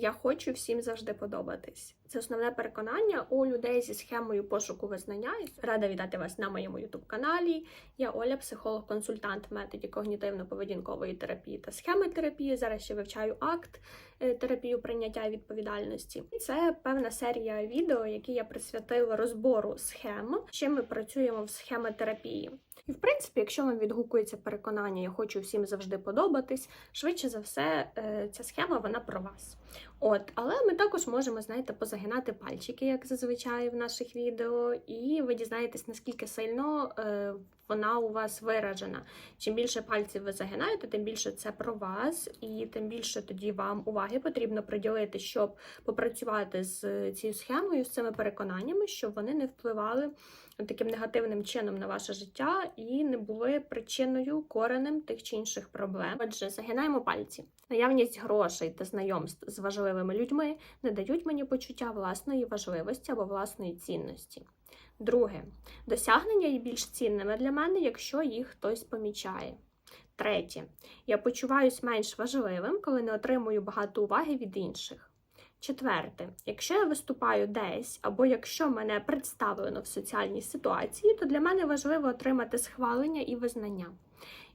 Я хочу всім завжди подобатись. Це основне переконання у людей зі схемою пошуку визнання. Рада вітати вас на моєму youtube каналі. Я Оля, психолог-консультант методі когнітивно-поведінкової терапії та схеми терапії. Зараз ще вивчаю акт е, терапію прийняття відповідальності. І Це певна серія відео, які я присвятила розбору схем. Чим ми працюємо в схемотерапії. І в принципі, якщо вам відгукується переконання, я хочу всім завжди подобатись, швидше за все, е, ця схема вона про вас. От, але ми також можемо, знаєте, позагинати пальчики, як зазвичай в наших відео, і ви дізнаєтесь, наскільки сильно е, вона у вас виражена. Чим більше пальців ви загинаєте, тим більше це про вас, і тим більше тоді вам уваги потрібно приділити, щоб попрацювати з цією схемою, з цими переконаннями, щоб вони не впливали таким негативним чином на ваше життя і не були причиною коренем тих чи інших проблем. Отже, загинаємо пальці. Наявність грошей та знайомств з важливими людьми не дають мені почуття власної важливості або власної цінності. Друге, досягнення є більш цінними для мене, якщо їх хтось помічає. Третє, я почуваюсь менш важливим, коли не отримую багато уваги від інших. Четверте, якщо я виступаю десь, або якщо мене представлено в соціальній ситуації, то для мене важливо отримати схвалення і визнання.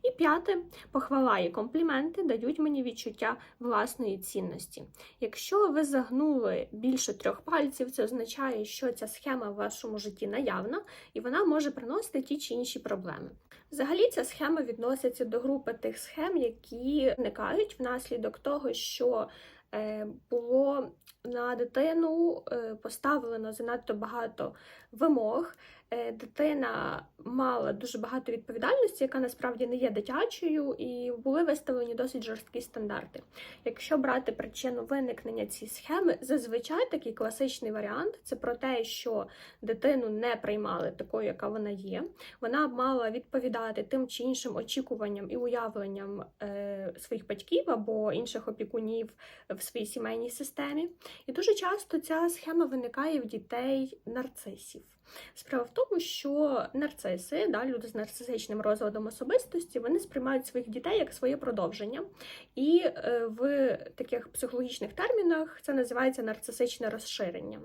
І п'яте, похвала і компліменти дають мені відчуття власної цінності. Якщо ви загнули більше трьох пальців, це означає, що ця схема в вашому житті наявна і вона може приносити ті чи інші проблеми. Взагалі, ця схема відноситься до групи тих схем, які виникають внаслідок того, що було на дитину е, поставлено занадто багато вимог. Е, дитина мала дуже багато відповідальності, яка насправді не є дитячою, і були виставлені досить жорсткі стандарти. Якщо брати причину виникнення цієї схеми, зазвичай такий класичний варіант це про те, що дитину не приймали такою, яка вона є. Вона мала відповідати тим чи іншим очікуванням і уявленням е, своїх батьків або інших опікунів в своїй сімейній системі. І дуже часто ця схема виникає в дітей нарцисів. life. Справа в тому, що нарциси, да, люди з нарцисичним розладом особистості, вони сприймають своїх дітей як своє продовження. І е, в таких психологічних термінах це називається нарцисичне розширення.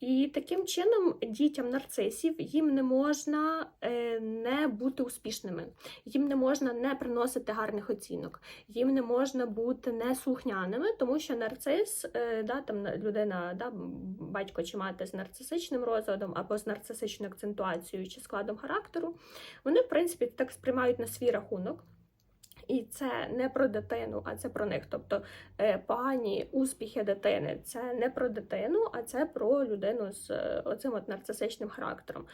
І таким чином дітям нарцисів їм не можна е, не бути успішними, їм не можна не приносити гарних оцінок, їм не можна бути неслухняними, тому що нарцис, е, да, там людина, да, батько чи мати з нарцисичним розладом або з нарцисичною акцентуацією чи складом характеру, вони, в принципі, так сприймають на свій рахунок. І це не про дитину, а це про них. Тобто е, погані успіхи дитини це не про дитину, а це про людину з е, оцим от нарцисичним характером.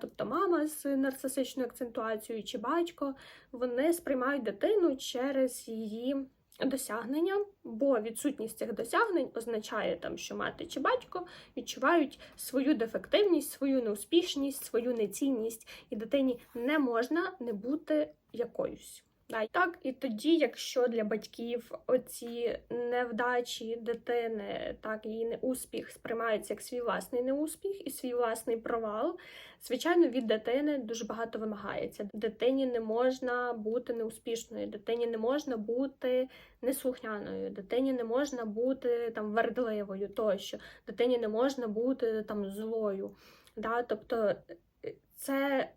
Тобто мама з нарцисичною акцентуацією чи батько вони сприймають дитину через її досягнення, бо відсутність цих досягнень означає, там, що мати чи батько відчувають свою дефективність, свою неуспішність, свою нецінність, і дитині не можна не бути якоюсь. Так, і тоді, якщо для батьків оці невдачі дитини, так її неуспіх сприймаються як свій власний неуспіх і свій власний провал, звичайно, від дитини дуже багато вимагається. Дитині не можна бути неуспішною, дитині не можна бути неслухняною, дитині не можна бути там вердливою, тощо дитині не можна бути там злою. Да? Тобто це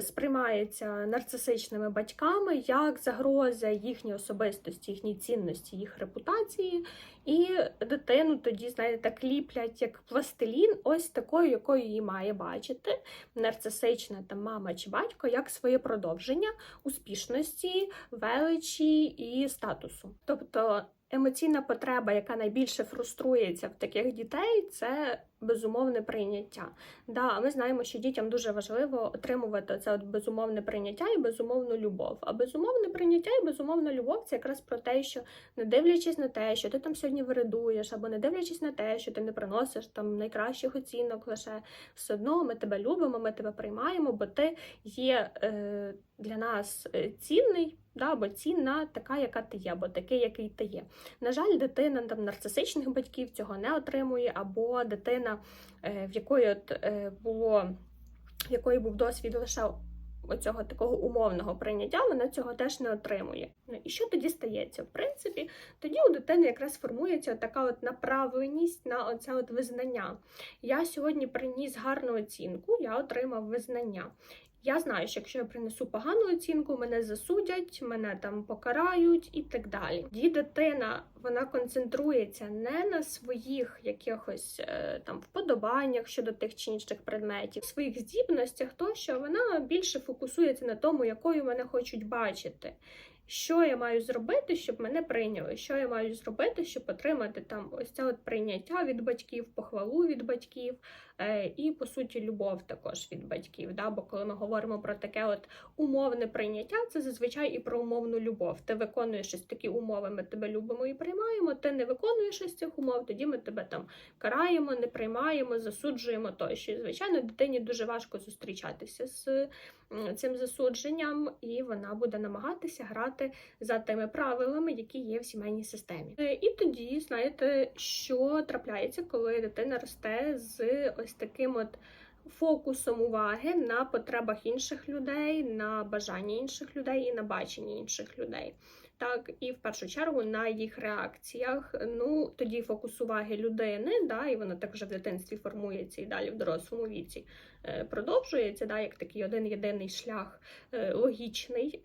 сприймається нарцисичними батьками як загроза їхньої особистості, їхній цінності, їх репутації, і дитину тоді, знаєте, так ліплять як пластилін, ось такою, якою її має бачити нарцисична там мама чи батько, як своє продовження успішності, величі і статусу. Тобто емоційна потреба, яка найбільше фруструється в таких дітей, це безумовне прийняття. Да, Ми знаємо, що дітям дуже важливо отримувати це от безумовне прийняття і безумовну любов. А безумовне прийняття і безумовна любов це якраз про те, що не дивлячись на те, що ти там сьогодні виридуєш, або не дивлячись на те, що ти не приносиш там найкращих оцінок, лише все одно ми тебе любимо, ми тебе приймаємо, бо ти є е, для нас е, цінний. Да, бо цінна така, яка ти є, бо такий, який ти є. На жаль, дитина там нарцисичних батьків цього не отримує, або дитина, е, в якої от е, було в якої був досвід лише оцього такого умовного прийняття, вона цього теж не отримує. Ну і що тоді стається? В принципі, тоді у дитини якраз формується така от направленість на оце от визнання. Я сьогодні приніс гарну оцінку, я отримав визнання. Я знаю, що якщо я принесу погану оцінку, мене засудять, мене там покарають і так далі. Її дитина вона концентрується не на своїх якихось е, там вподобаннях щодо тих чи інших предметів, своїх здібностях, тощо вона більше фокусується на тому, якою мене хочуть бачити. Що я маю зробити, щоб мене прийняли? Що я маю зробити, щоб отримати там ось це от прийняття від батьків, похвалу від батьків е, і, по суті, любов також від батьків. Да? Бо коли ми говоримо про таке от умовне прийняття, це зазвичай і про умовну любов. Ти виконуєш ось такі умови, ми тебе любимо і приймаємо. Ти не виконуєш ось цих умов, тоді ми тебе там караємо, не приймаємо, засуджуємо тощо. Звичайно, дитині дуже важко зустрічатися з цим засудженням, і вона буде намагатися грати за тими правилами, які є в сімейній системі. Е, І тоді, знаєте, що трапляється, коли дитина росте з ось таким от фокусом уваги на потребах інших людей, на бажання інших людей і на бачення інших людей. Так, і в першу чергу на їх реакціях. Ну тоді фокус уваги людини, да, і воно так вже в дитинстві формується і далі в дорослому віці е, продовжується, да, як такий один єдиний шлях е, логічний.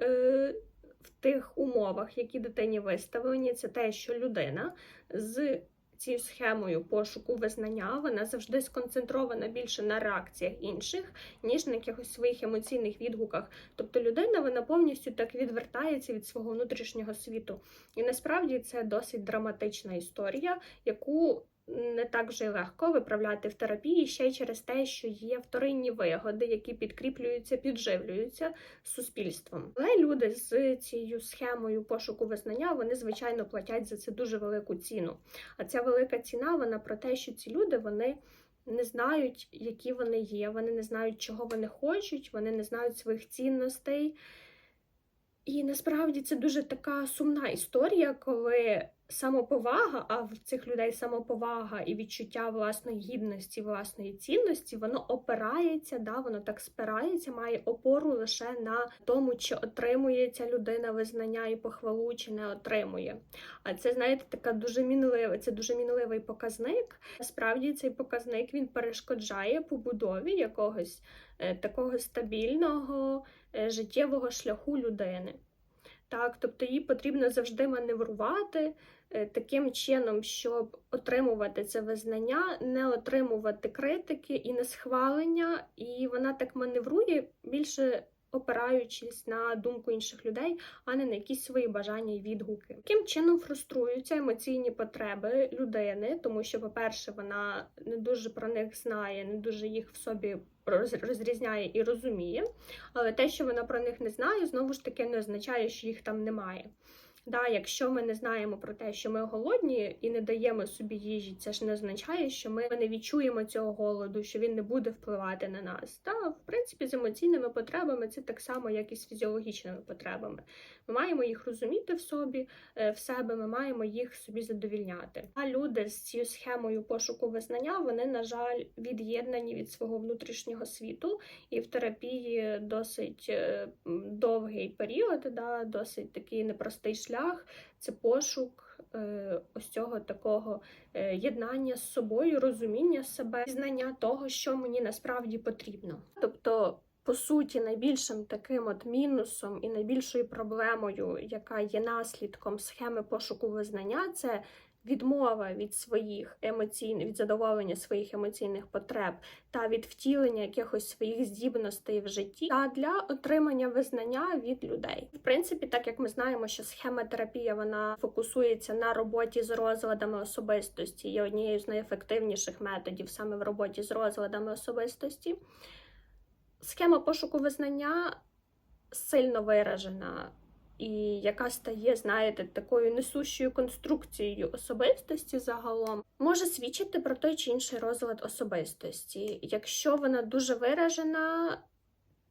В тих умовах, які дитині виставлені, це те, що людина з цією схемою пошуку визнання вона завжди сконцентрована більше на реакціях інших, ніж на якихось своїх емоційних відгуках. Тобто людина вона повністю так відвертається від свого внутрішнього світу. І насправді це досить драматична історія, яку не так вже легко виправляти в терапії ще й через те, що є вторинні вигоди, які підкріплюються, підживлюються суспільством. Але люди з цією схемою пошуку визнання вони звичайно платять за це дуже велику ціну. А ця велика ціна вона про те, що ці люди вони. Не знають, які вони є, вони не знають, чого вони хочуть, вони не знають своїх цінностей. І насправді це дуже така сумна історія, коли самоповага, а в цих людей самоповага і відчуття власної гідності, власної цінності, воно опирається, да, воно так спирається, має опору лише на тому, чи отримує ця людина визнання і похвалу, чи не отримує. А це, знаєте, така дуже мінлива, це дуже мінливий показник. Насправді цей показник він перешкоджає побудові якогось е, такого стабільного е, життєвого шляху людини. Так, тобто їй потрібно завжди маневрувати таким чином, щоб отримувати це визнання, не отримувати критики і не схвалення, і вона так маневрує більше опираючись на думку інших людей, а не на якісь свої бажання і відгуки. Таким чином фруструються емоційні потреби людини, тому що, по-перше, вона не дуже про них знає, не дуже їх в собі роз- розрізняє і розуміє. Але те, що вона про них не знає, знову ж таки не означає, що їх там немає. Да, якщо ми не знаємо про те, що ми голодні і не даємо собі їжі, це ж не означає, що ми не відчуємо цього голоду, що він не буде впливати на нас. Та в принципі з емоційними потребами це так само, як і з фізіологічними потребами. Ми маємо їх розуміти в собі, е, в себе, ми маємо їх собі задовільняти. А люди з цією схемою пошуку визнання, вони, на жаль, від'єднані від свого внутрішнього світу, і в терапії досить е, довгий період, да, досить такий непростий шлях. Це пошук е, ось цього такого е, єднання з собою, розуміння себе, знання того, що мені насправді потрібно. Тобто, по суті, найбільшим таким от мінусом і найбільшою проблемою, яка є наслідком схеми пошуку визнання, це відмова від своїх емоційних від задоволення своїх емоційних потреб та від втілення якихось своїх здібностей в житті та для отримання визнання від людей. В принципі, так як ми знаємо, що схема терапія вона фокусується на роботі з розладами особистості, є однією з найефективніших методів саме в роботі з розладами особистості. Схема пошуку визнання сильно виражена і яка стає, знаєте, такою несущою конструкцією особистості загалом, може свідчити про той чи інший розлад особистості. Якщо вона дуже виражена,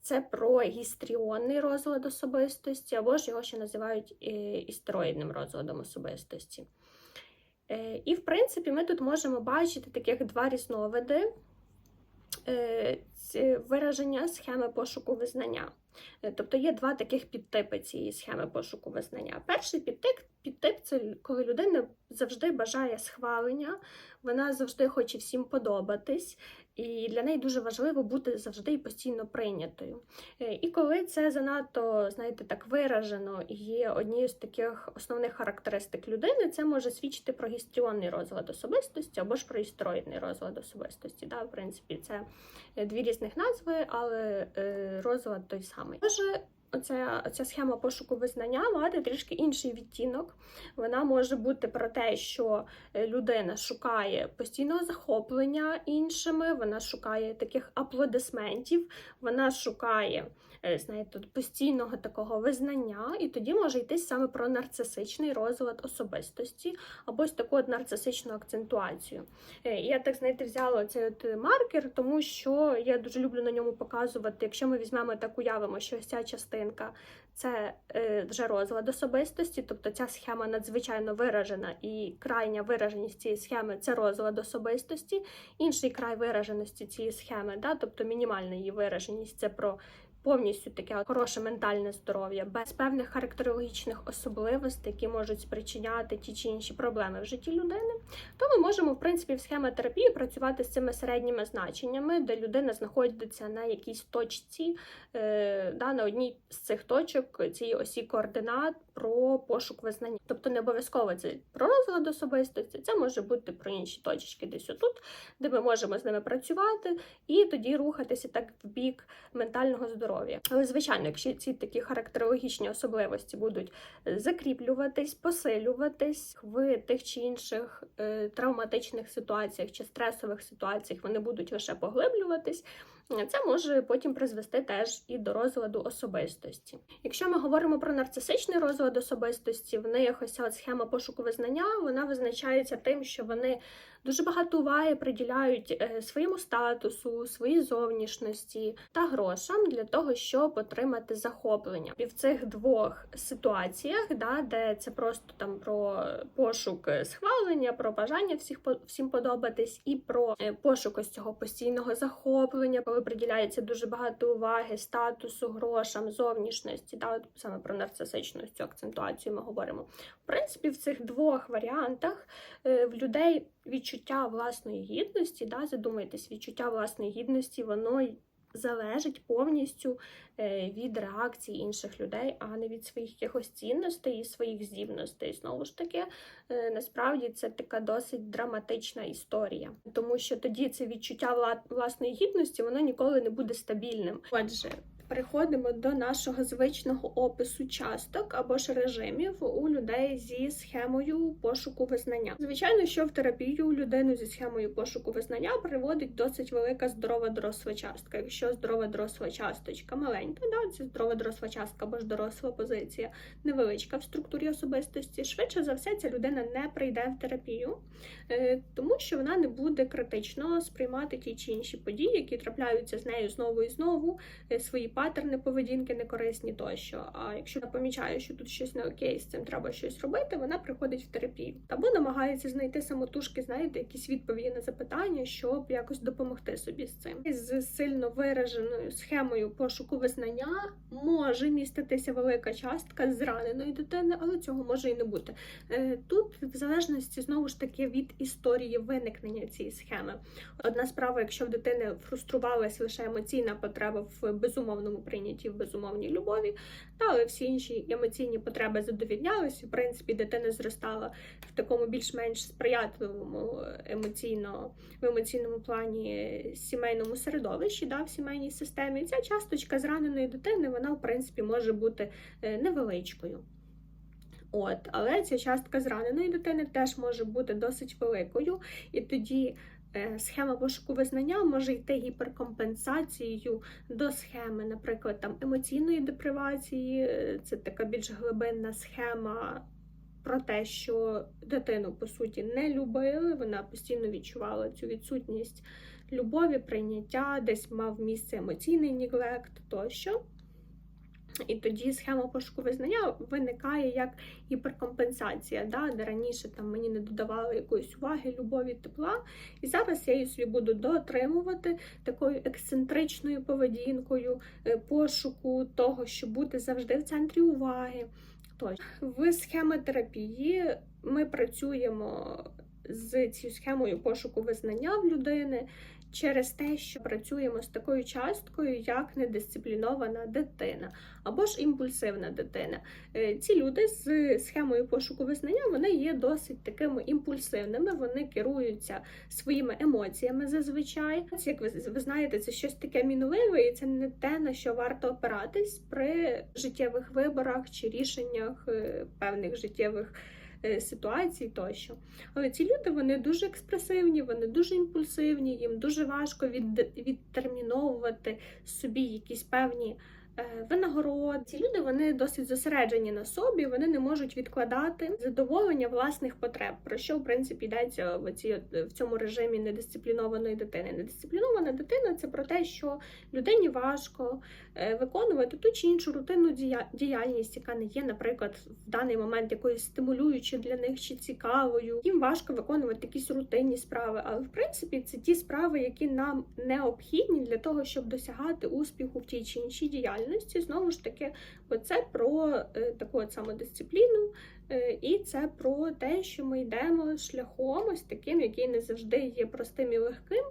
це про гістріонний розлад особистості, або ж його ще називають е, істероїдним розладом особистості. Е, І, в принципі, ми тут можемо бачити таких два різновиди е, вираження схеми пошуку визнання. Е, Тобто є два таких підтипи цієї схеми пошуку визнання. Перший підтип, підтип це коли людина завжди бажає схвалення, вона завжди хоче всім подобатись, і для неї дуже важливо бути завжди і постійно прийнятою. Е, І коли це занадто, знаєте, так виражено і є однією з таких основних характеристик людини, це може свідчити про гістріонний розлад особистості або ж про істроїдний розлад особистості. Да, в принципі, це е, дві різних назви, але е, розлад той самий. Може, Оця, оця схема пошуку визнання мати трішки інший відтінок. Вона може бути про те, що е, людина шукає постійного захоплення іншими, вона шукає таких аплодисментів, вона шукає е, знаєте, постійного такого визнання, і тоді може йти саме про нарцисичний розлад особистості або ось таку от нарцисичну акцентуацію. Е, Я так знаєте, взяла цей от маркер, тому що я дуже люблю на ньому показувати. Якщо ми візьмемо так уявимо, що ось ця частинка це е, вже розлад особистості, тобто ця схема надзвичайно виражена, і крайня вираженість цієї схеми це розлад особистості. Інший край вираженості цієї схеми, да, тобто мінімальна її вираженість це про повністю таке хороше ментальне здоров'я, без певних характерологічних особливостей, які можуть спричиняти ті чи інші проблеми в житті людини, то ми можемо, в принципі, в схемотерапії працювати з цими середніми значеннями, де людина знаходиться на якійсь точці, е, да, на одній з цих точок цієї осі координат про пошук визнання. Тобто не обов'язково це про розлад особистості, це може бути про інші точечки десь отут, де ми можемо з ними працювати, і тоді рухатися так в бік ментального здоров'я. Але, звичайно, якщо ці такі характерологічні особливості будуть закріплюватись, посилюватись в тих чи інших е, травматичних ситуаціях чи стресових ситуаціях, вони будуть лише поглиблюватись. Це може потім призвести теж і до розладу особистості. Якщо ми говоримо про нарцисичний розлад особистості, в них ось ця схема пошуку визнання вона визначається тим, що вони дуже багато уваги приділяють е, своєму статусу, своїй зовнішності та грошам для того, щоб отримати захоплення. І в цих двох ситуаціях, да, де це просто там про пошук схвалення, про бажання всіх всім подобатись, і про е, пошук ось цього постійного захоплення, коли приділяється дуже багато уваги статусу, грошам, зовнішності, та от саме про нарцисичну цю акцентуацію ми говоримо. В принципі, в цих двох варіантах е, в людей відчуття власної гідності, да, задумайтесь, відчуття власної гідності, воно залежить повністю е, від реакції інших людей, а не від своїх якихось цінностей і своїх здібностей. Знову ж таки, е, насправді це така досить драматична історія, тому що тоді це відчуття власної гідності воно ніколи не буде стабільним. Отже. Переходимо до нашого звичного опису часток або ж режимів у людей зі схемою пошуку визнання. Звичайно, що в терапію людину зі схемою пошуку визнання приводить досить велика здорова доросла частка. Якщо здорова доросла часточка маленька, да, це здорова доросла частка або ж доросла позиція невеличка в структурі особистості, швидше за все, ця людина не прийде в терапію, е, тому що вона не буде критично сприймати ті чи інші події, які трапляються з нею знову і знову, е, свої паттерни поведінки некорисні тощо. А якщо вона помічає, що тут щось не окей, з цим треба щось робити, вона приходить в терапію або намагається знайти самотужки, знаєте, якісь відповіді на запитання, щоб якось допомогти собі з цим. З сильно вираженою схемою пошуку визнання може міститися велика частка зраненої дитини, але цього може і не бути. Е, Тут, в залежності знову ж таки від історії виникнення цієї схеми. Одна справа, якщо в дитини фруструвалась лише емоційна потреба в безумовному прийнятті, в безумовній любові, та всі інші емоційні потреби задовільнялись. В принципі, дитина зростала в такому більш-менш сприятливому емоційно в емоційному плані сімейному середовищі, да, в сімейній системі. Ця часточка зраненої дитини, вона в принципі може бути е, невеличкою. От, але ця частка зраненої дитини теж може бути досить великою, і тоді е, схема пошуку визнання може йти гіперкомпенсацією до схеми, наприклад, там емоційної депривації, е, це така більш глибинна схема. Про те, що дитину по суті не любили, вона постійно відчувала цю відсутність любові, прийняття, десь мав місце емоційний ніглект тощо. І тоді схема пошуку визнання виникає як гіперкомпенсація, да, де раніше там мені не додавали якоїсь уваги, любові, тепла. І зараз я її собі буду доотримувати такою ексцентричною поведінкою, е, пошуку того, щоб бути завжди в центрі уваги. Тож, в схемотерапії ми працюємо з цією схемою пошуку визнання в людини через те, що працюємо з такою часткою, як недисциплінована дитина або ж імпульсивна дитина. Е, Ці люди з схемою пошуку визнання вони є досить такими імпульсивними, вони керуються своїми емоціями зазвичай. Як ви, ви знаєте, це щось таке мінливе, і це не те, на що варто опиратись при життєвих виборах чи рішеннях е, певних життєвих ситуацій тощо. Але ці люди вони дуже експресивні, вони дуже імпульсивні, їм дуже важко від, відтерміновувати собі якісь певні. Е, Винагороди. Ці люди вони досить зосереджені на собі, вони не можуть відкладати задоволення власних потреб, про що в принципі йдеться в цій в цьому режимі недисциплінованої дитини. Недисциплінована дитина це про те, що людині важко е, виконувати ту чи іншу рутинну дія- діяльність, яка не є, наприклад, в даний момент якоюсь стимулюючою для них чи цікавою. Їм важко виконувати якісь рутинні справи, але в принципі це ті справи, які нам необхідні для того, щоб досягати успіху в тій чи іншій діяльності. Знову ж таки, оце про е, таку от самодисципліну. Е, І це про те, що ми йдемо шляхом ось таким, який не завжди є простим і легким.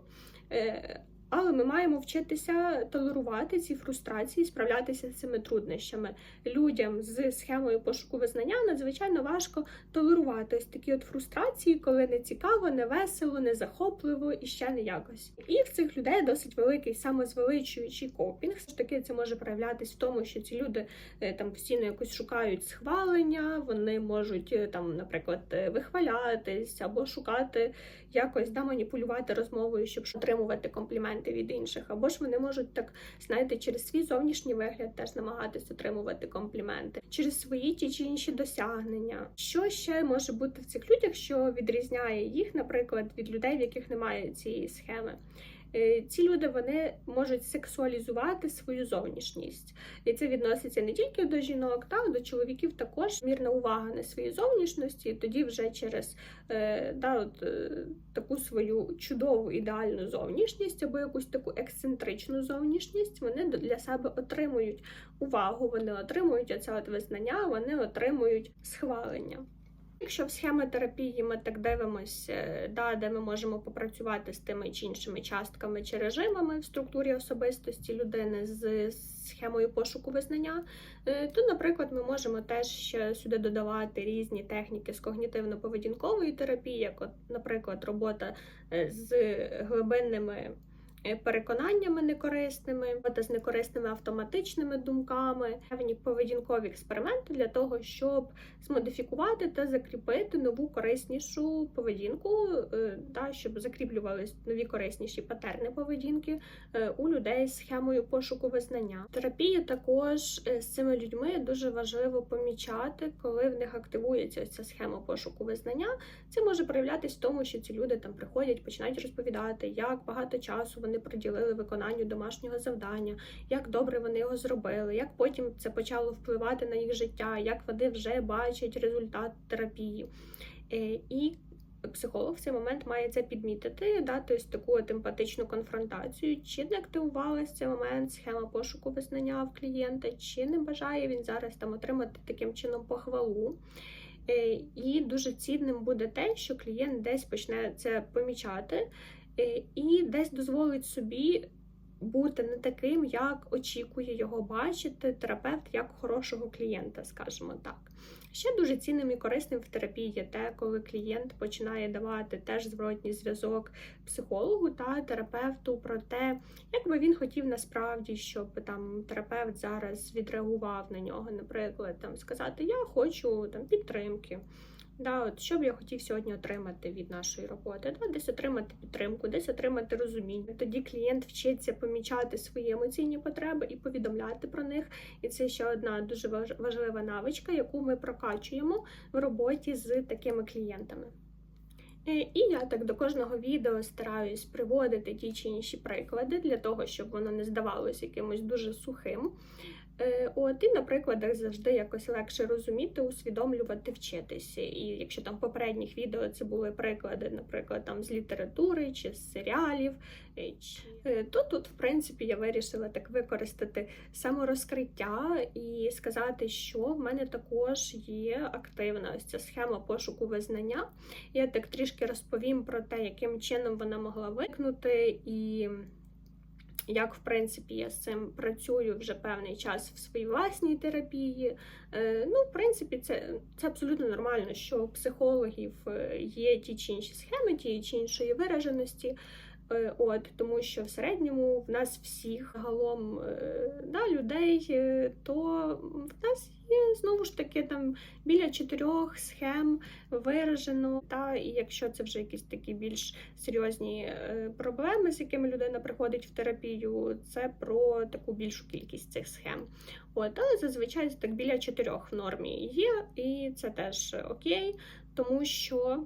Але ми маємо вчитися толерувати ці фрустрації, справлятися з цими труднощами. Людям з схемою пошуку визнання надзвичайно важко толерувати ось такі от фрустрації, коли не цікаво, не весело, не захопливо і ще не якось. І в цих людей досить великий самозвеличуючий копінг. Все ж таки це може проявлятись в тому, що ці люди е, там постійно якось шукають схвалення, вони можуть е, там, наприклад, е, вихвалятись або шукати якось да, маніпулювати розмовою, щоб отримувати компліменти від інших, або ж вони можуть так, знаєте, через свій зовнішній вигляд теж намагатись отримувати компліменти, через свої ті чи інші досягнення. Що ще може бути в цих людях, що відрізняє їх, наприклад, від людей, в яких немає цієї схеми? Е, Ці люди вони можуть сексуалізувати свою зовнішність, і це відноситься не тільки до жінок, та до чоловіків також мірна увага на свої зовнішності. І тоді вже через е, да, от, е, таку свою чудову ідеальну зовнішність або якусь таку ексцентричну зовнішність вони для себе отримують увагу, вони отримують оце от визнання, вони отримують схвалення. Якщо в схемотерапії ми так дивимося, е, да, де ми можемо попрацювати з тими чи іншими частками чи режимами в структурі особистості людини з схемою пошуку визнання, е, то, наприклад, ми можемо теж ще сюди додавати різні техніки з когнітивно-поведінкової терапії, як, от, наприклад, робота е, з глибинними переконаннями некорисними, робота з некорисними автоматичними думками, певні поведінкові експерименти для того, щоб змодифікувати та закріпити нову кориснішу поведінку, е, та щоб закріплювались нові корисніші патерни поведінки е, у людей з схемою пошуку визнання. В терапії також е, з цими людьми дуже важливо помічати, коли в них активується ця схема пошуку визнання. Це може проявлятись в тому, що ці люди там приходять, починають розповідати, як багато часу вони приділили виконанню домашнього завдання, як добре вони його зробили, як потім це почало впливати на їх життя, як вони вже бачать результат терапії. Е, І психолог в цей момент має це підмітити, дати ось таку емпатичну конфронтацію, чи не активувалась в цей момент схема пошуку визнання в клієнта, чи не бажає він зараз там отримати таким чином похвалу. Е, І дуже цінним буде те, що клієнт десь почне це помічати і десь дозволить собі бути не таким, як очікує його бачити терапевт як хорошого клієнта, скажімо так. Ще дуже цінним і корисним в терапії є те, коли клієнт починає давати теж зворотній зв'язок психологу та терапевту про те, як би він хотів насправді, щоб там терапевт зараз відреагував на нього, наприклад, там сказати Я хочу там підтримки. Да, от що б я хотів сьогодні отримати від нашої роботи? Да, десь отримати підтримку, десь отримати розуміння. Тоді клієнт вчиться помічати свої емоційні потреби і повідомляти про них. І це ще одна дуже важлива навичка, яку ми прокачуємо в роботі з такими клієнтами. Е, І я так до кожного відео стараюсь приводити ті чи інші приклади для того, щоб воно не здавалося якимось дуже сухим. Е, і на прикладах завжди якось легше розуміти, усвідомлювати, вчитися. І якщо там в попередніх відео це були приклади, наприклад, там з літератури чи з серіалів, е, е, то тут, в принципі, я вирішила так використати саморозкриття і сказати, що в мене також є активна ось ця схема пошуку визнання. Я так трішки розповім про те, яким чином вона могла виникнути і як в принципі я з цим працюю вже певний час в своїй власній терапії. Е, Ну, в принципі, це, це абсолютно нормально, що у психологів е, є ті чи інші схеми, ті чи іншої вираженості. Е, От тому, що в середньому в нас всіх загалом е, да, людей, е, то в нас є знову ж таки там біля чотирьох схем виражено. Та і якщо це вже якісь такі більш серйозні проблеми, з якими людина приходить в терапію, це про таку більшу кількість цих схем. От, але зазвичай так біля чотирьох в нормі є, і це теж окей, тому що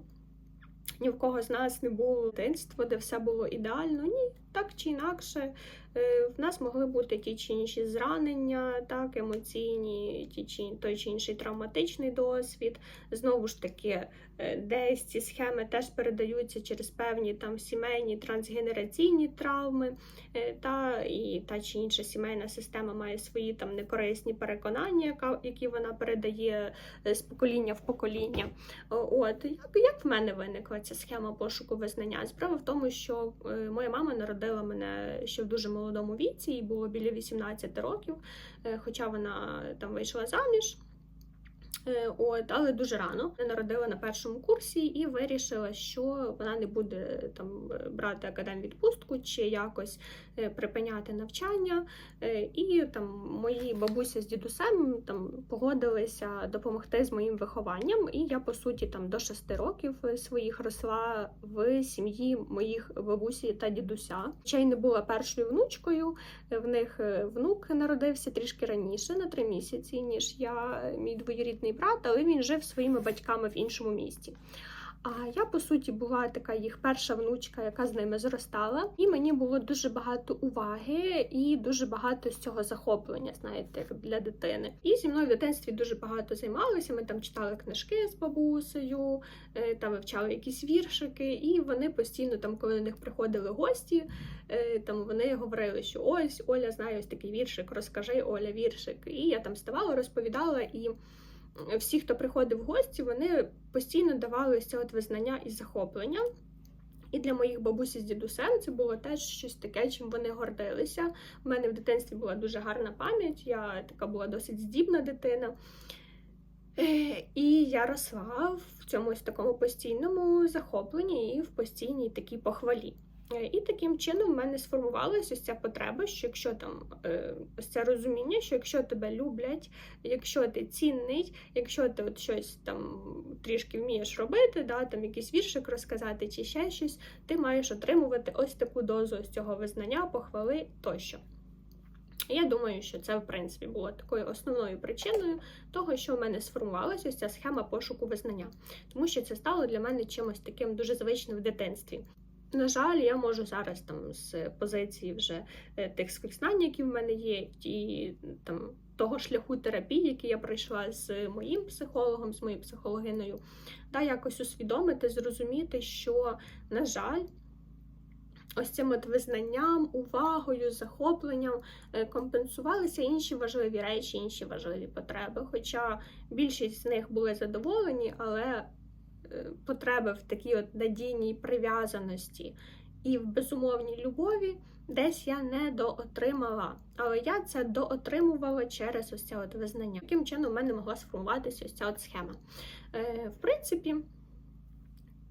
ні в кого з нас не було дитинства, де все було ідеально. Ні, так чи інакше, е, в нас могли бути ті чи інші зранення, так, емоційні, ті чи той чи інший травматичний досвід. Знову ж таки, е, десь ці схеми теж передаються через певні там сімейні трансгенераційні травми, е, та і та чи інша сімейна система має свої там некорисні переконання, які вона передає з покоління в покоління. От як, як в мене виникла ця схема пошуку визнання? Справа в тому, що моя мама народила мене ще в дуже молодому віці, їй було біля 18 років, е, хоча вона там вийшла заміж. Е, От, але дуже рано народила на першому курсі і вирішила, що вона не буде там брати академвідпустку чи якось е, припиняти навчання. Е, І там мої бабуся з дідусем там погодилися допомогти з моїм вихованням. І я, по суті, там до шести років своїх росла в сім'ї моїх бабусі та дідуся. Ще й не була першою внучкою. В них внук народився трішки раніше, на три місяці, ніж я, мій двоюрідний брат, але він жив своїми батьками в іншому місті. А я, по суті, була така їх перша внучка, яка з ними зростала, і мені було дуже багато уваги і дуже багато з цього захоплення, знаєте, для дитини. І зі мною в дитинстві дуже багато займалися. Ми там читали книжки з бабусею, е, та вивчали якісь віршики, і вони постійно, там, коли до них приходили гості, е, там вони говорили, що ось Оля знає ось такий віршик, розкажи Оля віршик. І я там ставала, розповідала і всі, хто приходив в гості, вони постійно давали ось це от визнання і захоплення. І для моїх бабусі з дідусем це було теж щось таке, чим вони гордилися. У мене в дитинстві була дуже гарна пам'ять, я така була досить здібна дитина. Е, І я росла в цьому ось такому постійному захопленні і в постійній такій похвалі. Е, І таким чином в мене сформувалася ця потреба, що якщо там е, ось це розуміння, що якщо тебе люблять, якщо ти цінний, якщо ти от щось там трішки вмієш робити, да, там якийсь віршик розказати чи ще щось, ти маєш отримувати ось таку дозу ось цього визнання, похвали тощо. Я думаю, що це в принципі було такою основною причиною того, що в мене сформувалася ось ця схема пошуку визнання, тому що це стало для мене чимось таким дуже звичним в дитинстві. На жаль, я можу зараз там з позиції вже е, тих скористань, які в мене є, і там того шляху терапії, який я пройшла з моїм психологом, з моєю психологиною, да, якось усвідомити, зрозуміти, що, на жаль, ось цим от визнанням, увагою, захопленням е, компенсувалися інші важливі речі, інші важливі потреби. Хоча більшість з них були задоволені, але потреби в такій от надійній прив'язаності і в безумовній любові десь я не доотримала. Але я це доотримувала через ось це от визнання. Таким чином в мене могла сформуватися ось ця от схема. Е, В принципі,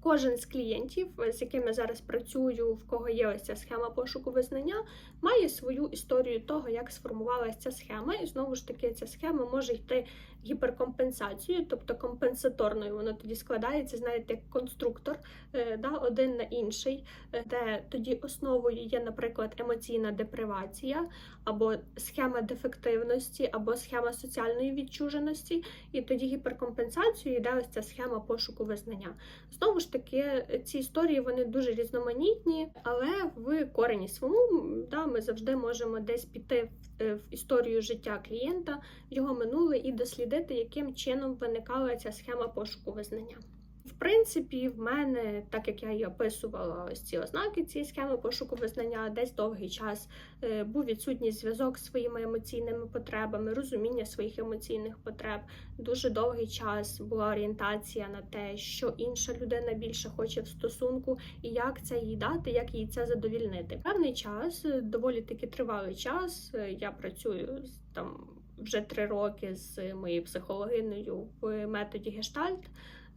кожен з клієнтів, з якими я зараз працюю, в кого є ось ця схема пошуку визнання, має свою історію того, як сформувалася ця схема. І знову ж таки, ця схема може йти гіперкомпенсацією, тобто компенсаторною. Воно тоді складається, знаєте, як конструктор е, да, один на інший, е, де тоді основою є, наприклад, емоційна депривація, або схема дефективності, або схема соціальної відчуженості, і тоді гіперкомпенсацією йде ось ця схема пошуку визнання. Знову ж таки ці історії вони дуже різноманітні, але в корені своєму да, ми завжди можемо десь піти в, е, історію життя клієнта, його минуле і дослідити, яким чином виникала ця схема пошуку визнання. В принципі, в мене, так як я і описувала ось ці ознаки цієї схеми пошуку визнання, десь довгий час е, був відсутній зв'язок з своїми емоційними потребами, розуміння своїх емоційних потреб. Дуже довгий час була орієнтація на те, що інша людина більше хоче в стосунку, і як це їй дати, як їй це задовільнити. Певний час, доволі таки тривалий час. е, Я працюю там вже три роки з моєю психологиною в методі гештальт.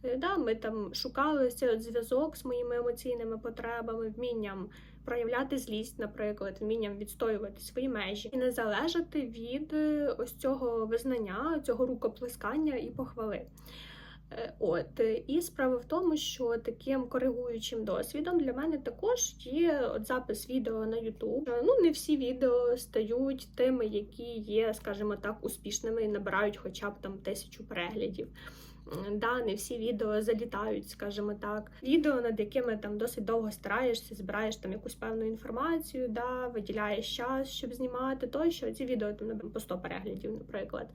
Е, Да, ми там шукали зв'язок з моїми емоційними потребами, вмінням проявляти злість, наприклад, вмінням відстоювати свої межі і не залежати від е, ось цього визнання, цього рукоплескання і похвали. Е, От е, і справа в тому, що таким коригуючим досвідом для мене також є от запис відео на YouTube. Е, Ну не всі відео стають тими, які є, скажімо так, успішними і набирають хоча б там тисячу переглядів. Да, не всі відео залітають, скажімо так. Відео, над якими там досить довго стараєшся, збираєш там якусь певну інформацію, да, виділяєш час, щоб знімати тощо. Ці відео там по 100 переглядів, наприклад.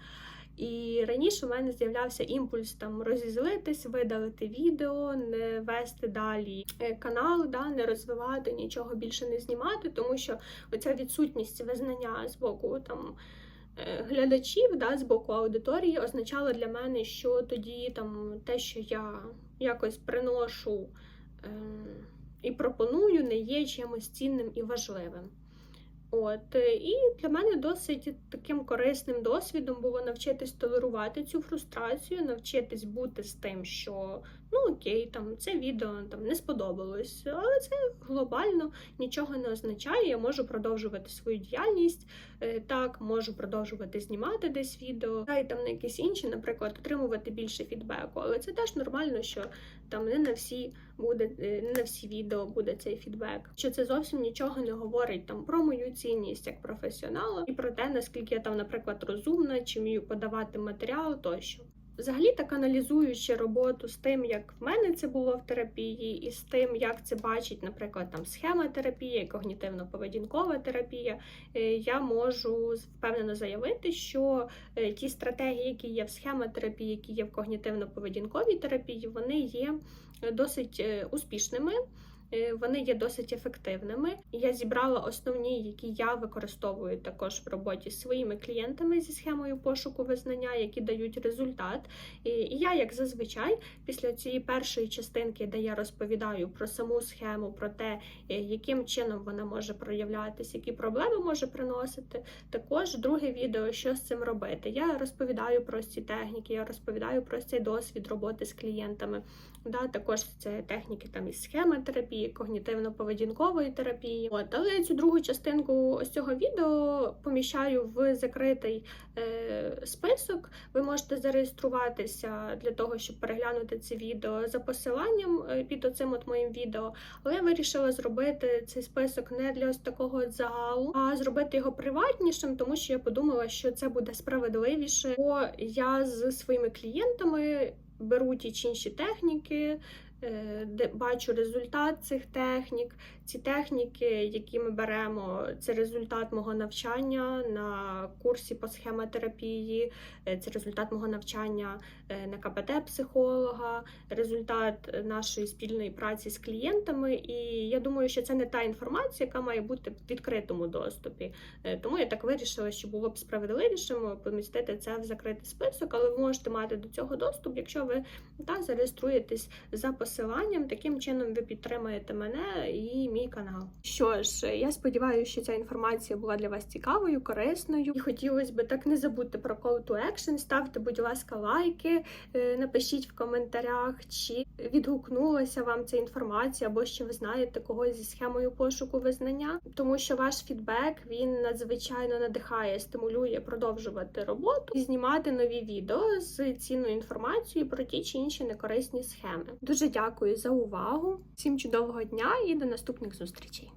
І раніше в мене з'являвся імпульс там розізлитись, видалити відео, не вести далі е, канал, да, не розвивати, нічого більше не знімати, тому що оця відсутність визнання з боку там е, глядачів, да, з боку аудиторії, означало для мене, що тоді там те, що я якось приношу е, і пропоную, не є чимось цінним і важливим. От е, і для мене досить таким корисним досвідом було навчитись толерувати цю фрустрацію, навчитись бути з тим, що ну окей, там це відео там не сподобалось, але це глобально нічого не означає. Я можу продовжувати свою діяльність, е, так можу продовжувати знімати десь відео, та й там на якісь інші, наприклад, отримувати більше фідбеку. Але це теж нормально, що там не на всі буде е, не на всі відео буде цей фідбек. Що це зовсім нічого не говорить там про мою цінність як професіонала і про те, наскільки я там, наприклад, розумна, чи вмію подавати матеріал тощо. Взагалі, так аналізуючи роботу з тим, як в мене це було в терапії, і з тим, як це бачить, наприклад, там схема терапії, когнітивно-поведінкова терапія, е, я можу впевнено заявити, що е, ті стратегії, які є в схемотерапії, які є в когнітивно-поведінковій терапії, вони є е, досить успішними. Е, Вони є досить ефективними. Я зібрала основні, які я використовую також в роботі з своїми клієнтами зі схемою пошуку визнання, які дають результат. І я, як зазвичай, після цієї першої частинки, де я розповідаю про саму схему, про те, е, яким чином вона може проявлятися, які проблеми може приносити. Також друге відео, що з цим робити. Я розповідаю про ці техніки, я розповідаю про цей досвід роботи з клієнтами. Да, також це техніки там із схемотерапії, когнітивно-поведінкової терапії. От, але цю другу частинку ось цього відео поміщаю в закритий е, список. Ви можете зареєструватися для того, щоб переглянути це відео за посиланням е, під оцим от моїм відео. Але я вирішила зробити цей список не для ось такого загалу, а зробити його приватнішим, тому що я подумала, що це буде справедливіше. Бо я з своїми клієнтами беру ті чи інші техніки. Е, бачу результат цих технік. Ці техніки, які ми беремо, це результат мого навчання на курсі по схемотерапії, е, це результат мого навчання е, на КПТ психолога, результат нашої спільної праці з клієнтами. І я думаю, що це не та інформація, яка має бути в відкритому доступі. Е, Тому я так вирішила, що було б справедливішим помістити це в закритий список, але ви можете мати до цього доступ, якщо ви та зареєструєтесь за посиланням. Таким чином ви підтримаєте мене і мій канал. Що ж, я сподіваюся, що ця інформація була для вас цікавою, корисною. І хотілося б так не забудьте про call to action. Ставте, будь ласка, лайки, е, напишіть в коментарях, чи відгукнулася вам ця інформація, або що ви знаєте когось зі схемою пошуку визнання, тому що ваш фідбек він надзвичайно надихає, стимулює продовжувати роботу і знімати нові відео з цінною інформацією про ті чи інші некорисні схеми. Дуже дякую за увагу. Всім чудового дня і до наступних зустрічей.